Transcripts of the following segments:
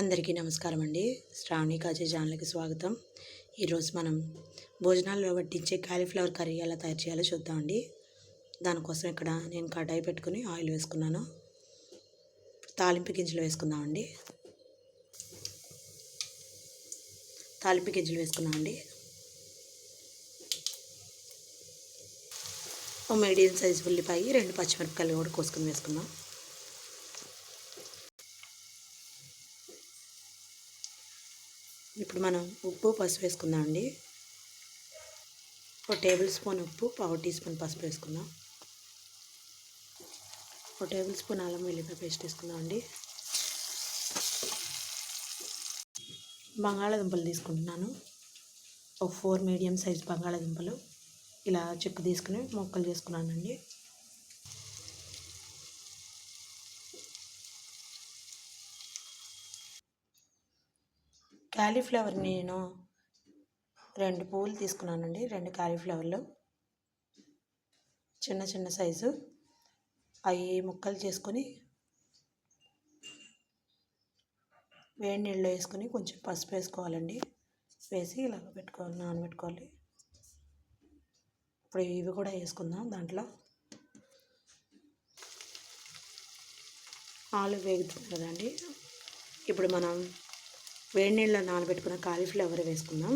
అందరికీ నమస్కారం అండి. శ్రావణి కాజే ఛానల్కి స్వాగతం. ఈరోజు మనం భోజనాల్లో వడ్డించే కాలీఫ్లవర్ కర్రీ ఎలా తయారు చేయాలో చూద్దామండి దానికోసం ఇక్కడ నేను కడాయి పెట్టుకుని ఆయిల్ వేసుకున్నాను. తాలింపు గింజలు వేసుకుందామండి తాలింపు గింజలు వేసుకున్నామండి ఓ మీడియం సైజు ఉల్లిపాయ రెండు పచ్చిమిరపకాయలు కూడా కోసుకొని వేసుకున్నాం ఇప్పుడు మనం ఉప్పు పసుపు వేసుకుందాం అండి. ఒక టేబుల్ స్పూన్ ఉప్పు పావు టీ స్పూన్ పసుపు వేసుకుందాం. ఒక టేబుల్ స్పూన్ అల్లం వెల్లిపాయ పేస్ట్ వేసుకుందాం అండి. బంగాళాదుంపలు తీసుకుంటున్నాను. ఒక ఫోర్ మీడియం సైజ్ బంగాళాదుంపలు. ఇలా చెక్కు తీసుకుని మొక్కలు చేసుకున్నానండి. క్యాలీఫ్లవర్ నేను రెండు పువ్వులు తీసుకున్నానండి రెండు క్యాలీఫ్లవర్లు చిన్న చిన్న సైజు. అవి ముక్కలు చేసుకొని వేడి నీళ్ళు వేసుకొని కొంచెం పసుపు వేసుకోవాలండి. వేసి ఇలాగ పెట్టుకోవాలి నానబెట్టుకోవాలి. ఇప్పుడు ఇవి కూడా వేసుకుందాం దాంట్లో. ఆలు వేగుతుంది కదండి. ఇప్పుడు మనం వేడి నీళ్ళలో నానబెట్టుకున్న కాలీఫ్లవర్ వేసుకుందాం.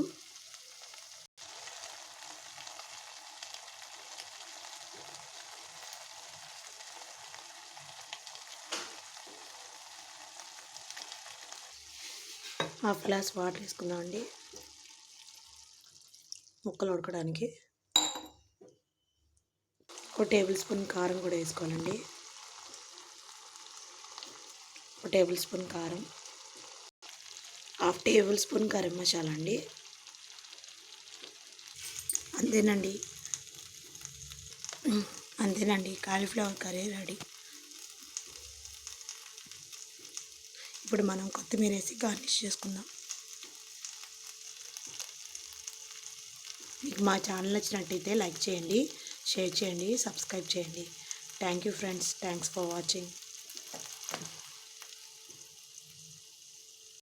హాఫ్ గ్లాస్ వాటర్ వేసుకుందాం అండి. ముక్కలు ఉడకడానికి. ఒక టేబుల్ స్పూన్ కారం కూడా వేసుకోవాలండి. ఒక టేబుల్ స్పూన్ కారం. Half tablespoon garam masala అండి. అంతేనండి. అంతేనండి. కాలీఫ్లవర్ కర్రీ రెడీ ఇప్పుడు మనం కొత్తిమీర వేసి గార్నిష్ చేసుకుందాం. మీకు మా ఛానల్ నచ్చినట్టయితే లైక్ చేయండి షేర్ చేయండి సబ్స్క్రైబ్ చేయండి. Thank you friends. Thanks for watching.